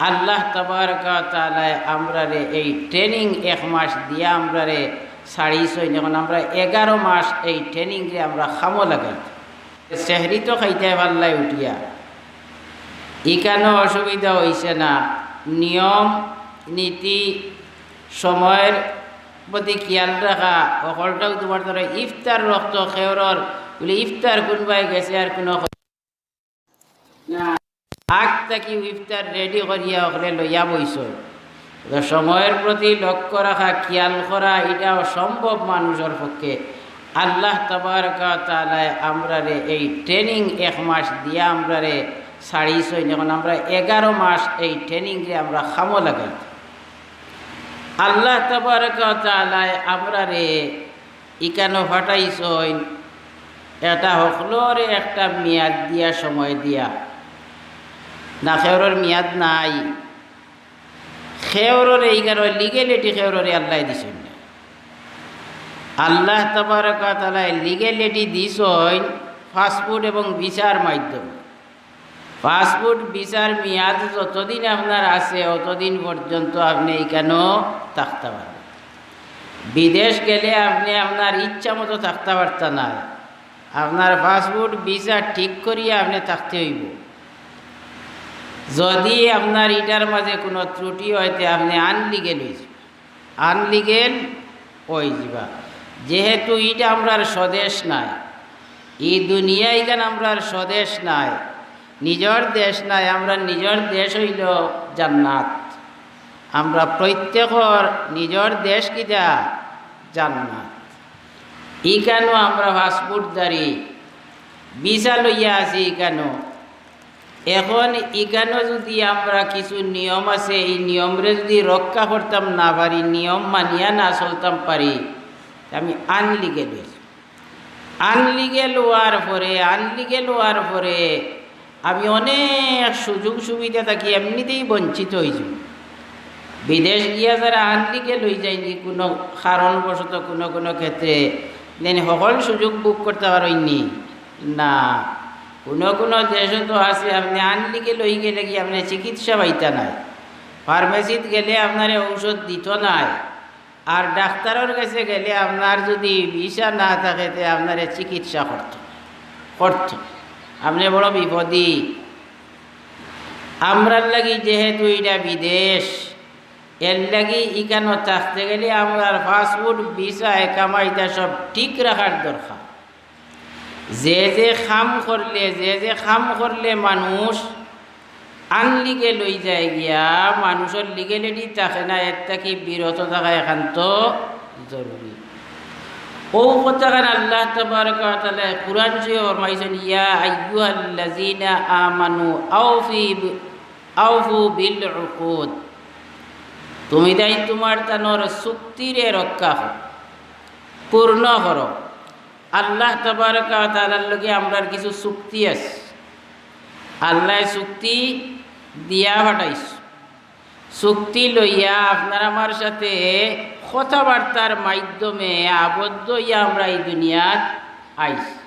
আল্লাহ তালায় আমরা রে এই ট্রেনিং এক মাস দিয়ে আমরা রে সাড়িছই যখন আমরা এগারো মাস এই ট্রেনিং রে আমরা খামো লাগাই। সেহরি তো খাইতে পারলাই উঠিয়া। ইকানো অসুবিধা হইছে না। নিয়ম, নীতি, সময়ের প্রতি খেয়াল রাখা। সকলটাও তোমার ধরো ইফতার রক্ত খেয়রর বলে ইফতার কোনবাই গেছে আর কোনো না আগ থাকি ইফতার রেডি করিয়া ওখানে লইয়া বইস সময়ের প্রতি লক্ষ্য রাখা, খেয়াল করা, এটা অসম্ভব মানুষের পক্ষে। আল্লাহ তালায় আমরা রে এই ট্রেনিং এক মাস দিয়া আমরা রে সাড়িছই যখন আমরা এগারো মাস এই ট্রেনিং রে আমরা খামো লাগাই। আল্লাহ তালায় আমরা রে ইকানো ফাটাইছই এটা হকলরে একটা মেয়াদ দিয়া, সময় দিয়া। না খেওরের মেয়াদ নাই। খেওরের এই কারণে লিগেলিটি খেওরের আল্লাহ দিছেন। আল্লাহ তবরকালায় লিগেলিটি দিছইন ফাস্টফুড এবং ভিসার মাধ্যমে। ফাস্টফুড ভিসার মেয়াদ যতদিন আপনার আছে, অতদিন পর্যন্ত আপনি এখানেও থাকতে পারবেন? বিদেশ গেলে আপনি আপনার ইচ্ছা মতো থাকতে পারতেন না। আপনার পাসপোর্ট ভিসা ঠিক করিয়া আপনি থাকতে হইব। যদি আপনার ইটার মাঝে কোনো ত্রুটি হয়তে আপনি আনলিগেল হয়ে আনলিগেল হয়ে যাবা যেহেতু ইটা আমরার স্বদেশ নাই, এই দুনিয়া এখানে আমরার স্বদেশ নাই, নিজের দেশ নাই, আমরা নিজের দেশ হইল জান্নাত। আমরা প্রত্যেকর নিজের দেশ কিটা জান্নাত। ই কেন আমরা পাসপোর্টদারি ভিসা লইয়া আছি ইকানো এখন ইকানো যদি আমরা কিছু নিয়ম আছে, এই নিয়মরে যদি রক্ষা করতাম না পারি, নিয়ম মানিয়া না চলতাম পারি আমি আনলিগেল হয়েছি আনলিগেল হওয়ার পরে আনলিগেল হওয়ার পরে আমি অনেক সুযোগ সুবিধা থাকি, এমনিতেই বঞ্চিত হয়েছি বিদেশ গিয়া যারা আনলিগেল হয়ে যায়নি, কোনো কারণবশত কোনো কোনো ক্ষেত্রে, দেন সকল সুযোগ বুক করতে পারেননি না কোনো কোনো দেশে তো আছে আপনি আনলিকে লই গেলে কি আপনি চিকিৎসা পাইতা নাই? ফার্মেসিত গেলে আপনার ঔষধ দিত নাই। আর ডাক্তারের কাছে গেলে আপনার যদি ভিসা না থাকে, তে আপনার চিকিৎসা করত করত। আপনি বড় বিপদী। আমরার লাগি যেহেতু এটা বিদেশ, এর লাগি ইকানো থাকতে গেলে আমরা ফাস্টফুড ভিসা কামাইটা সব ঠিক রাখার দরকার। যে যে খাম করলে যে যে খাম করলে মানুষ আনলিগে লই যায় গিয়া, মানুষের লিগে লিগেলিটি থাকে না, এর থাকি বিরত থাকা একান্ত জরুরি। ও কথাখান আল্লাহ তবরকালে কোরআন শুয়ে ফরমাইছেন, ইয়া আইয়ুহাল্লাযিনা আমানু আউফি আউফু বিল উকুদ। তুমি তাই তোমার তানোর চুক্তিরে রক্ষা কর, পূর্ণ করো। আল্লাহ তালার লগে আমরার কিছু চুক্তি আছে। আল্লাহ চুক্তি দিয়া হটাইছ চুক্তি লইয়া আপনার আমার সাথে কথাবার্তার মাধ্যমে আবদ্ধ হইয়া আমরা এই দুনিয়াত আইস